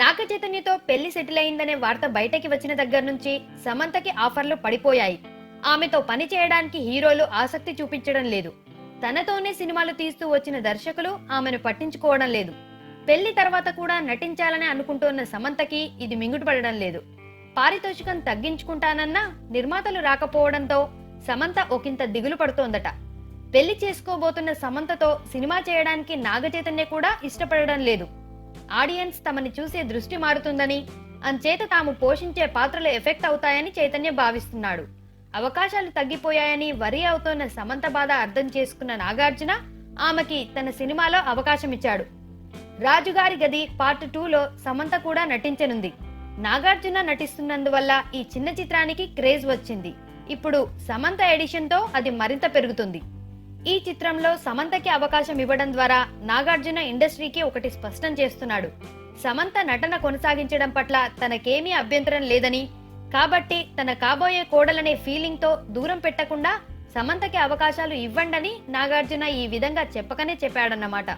నాగచైతన్యతో పెళ్ళి సెటిల్ అయిందనే వార్త బయటకి వచ్చిన దగ్గర నుంచి సమంతకి ఆఫర్లు పడిపోయాయి. ఆమెతో పని చేయడానికి హీరోలు ఆసక్తి చూపించడం లేదు. తనతోనే సినిమాలు తీస్తూ వచ్చిన దర్శకులు ఆమెను పట్టించుకోవడం లేదు. పెళ్ళి తర్వాత కూడా నటించాలని అనుకుంటున్న సమంతకి ఇది మింగుడుపడడం లేదు. పారితోషికం తగ్గించుకుంటానన్నా నిర్మాతలు రాకపోవడంతో సమంత ఒకంత దిగులు పడుతోందట. పెళ్ళి చేసుకోబోతున్న సమంతతో సినిమా చేయడానికి నాగచైతన్య కూడా ఇష్టపడడం లేదు. ఆడియన్స్ తమని చూసే దృష్టి మారుతుందని అంచేత తాము పోషించే పాత్రలు ఎఫెక్ట్ అవుతాయని చైతన్య భావిస్తున్నాడు. అవకాశాలు తగ్గిపోయాయని వరి అవుతోన్న సమంత బాధ అర్థం చేసుకున్న నాగార్జున ఆమెకి తన సినిమాలో అవకాశం ఇచ్చాడు రాజుగారి గది పార్ట్ టూలో సమంత కూడా నటించనుంది. నాగార్జున నటిస్తున్నందువల్ల ఈ చిన్న చిత్రానికి క్రేజ్ వచ్చింది. ఇప్పుడు సమంత ఎడిషన్తో అది మరింత పెరుగుతుంది. ఈ చిత్రంలో సమంతకి అవకాశం ఇవ్వడం ద్వారా నాగార్జున ఇండస్ట్రీకి ఒకటి స్పష్టం చేస్తున్నాడు. సమంత నటన కొనసాగించడం పట్ల తనకేమీ అభ్యంతరం లేదని కాబట్టి తన కాబోయే కోడలనే ఫీలింగ్తో దూరం పెట్టకుండా సమంతకి అవకాశాలు ఇవ్వండని నాగార్జున ఈ విధంగా చెప్పకనే చెప్పాడన్నమాట.